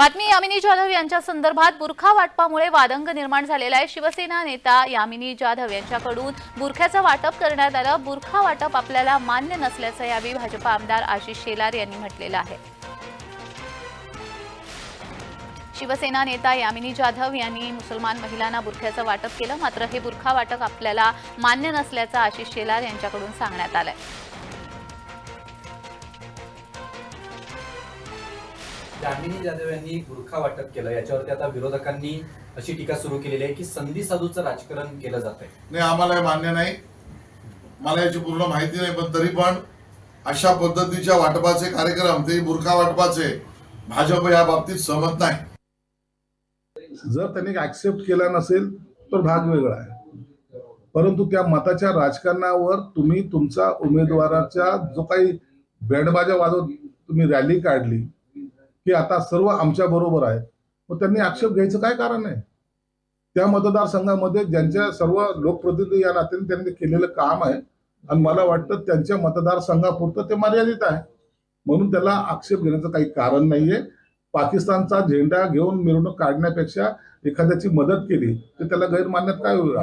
बातमी यामिनी जाधव यांच्या संदर्भात बुरखा वाटपामुळे वादंग निर्माण झालेला आहे. शिवसेना नेता यामिनी जाधव यांच्याकडून बुरख्याचं वाटप करण्यात आलं. बुरखा वाटप आपल्याला मान्य नसल्याचं यावेळी भाजपा आमदार आशिष शेलार यांनी म्हटलेलं आहे. शिवसेना नेता यामिनी जाधव यांनी मुसलमान महिलांना बुरख्याचं वाटप केलं. मात्र हे बुरखा वाटप आपल्याला मान्य नसल्याचं आशिष शेलार यांच्याकडून सांगण्यात आलंय. दामिनी जाधव यांनी बुरखा वाटप केलं. याच्यावरती आता विरोधकांनी अशी टीका सुरू केलेली आहे की संधी साधूचं राजकारण केलं जात आहे नाही आम्हाला हे मान्य नाही. मला याची पूर्ण माहिती नाही पण तरी पण अशा पद्धतीच्या वाटपाचे कार्यक्रम ते बुरखा वाटपाचे भाजप या बाबतीत सहमत नाही. जर त्यांनी ऍक्सेप्ट केला नसेल तर भाग वेगळा आहे. परंतु त्या मताच्या राजकारणावर तुम्ही तुमचा उमेदवाराच्या जो काही बँडबाजा वाजवत तुम्ही रॅली काढली की आता सर्व आमच्या बरोबर आहे मग त्यांनी आक्षेप घ्यायचं काय कारण आहे? त्या मतदारसंघामध्ये ज्यांच्या सर्व लोकप्रतिनिधी या नात्याने त्यांनी केलेलं काम आहे आणि मला वाटतं त्यांच्या मतदारसंघापुरतं ते मर्यादित आहे. म्हणून त्याला आक्षेप घेण्याचं काही कारण नाहीये. पाकिस्तानचा झेंडा घेऊन मिरवणूक काढण्यापेक्षा एखाद्याची मदत केली तर त्याला गैरमान्यात काय होईल?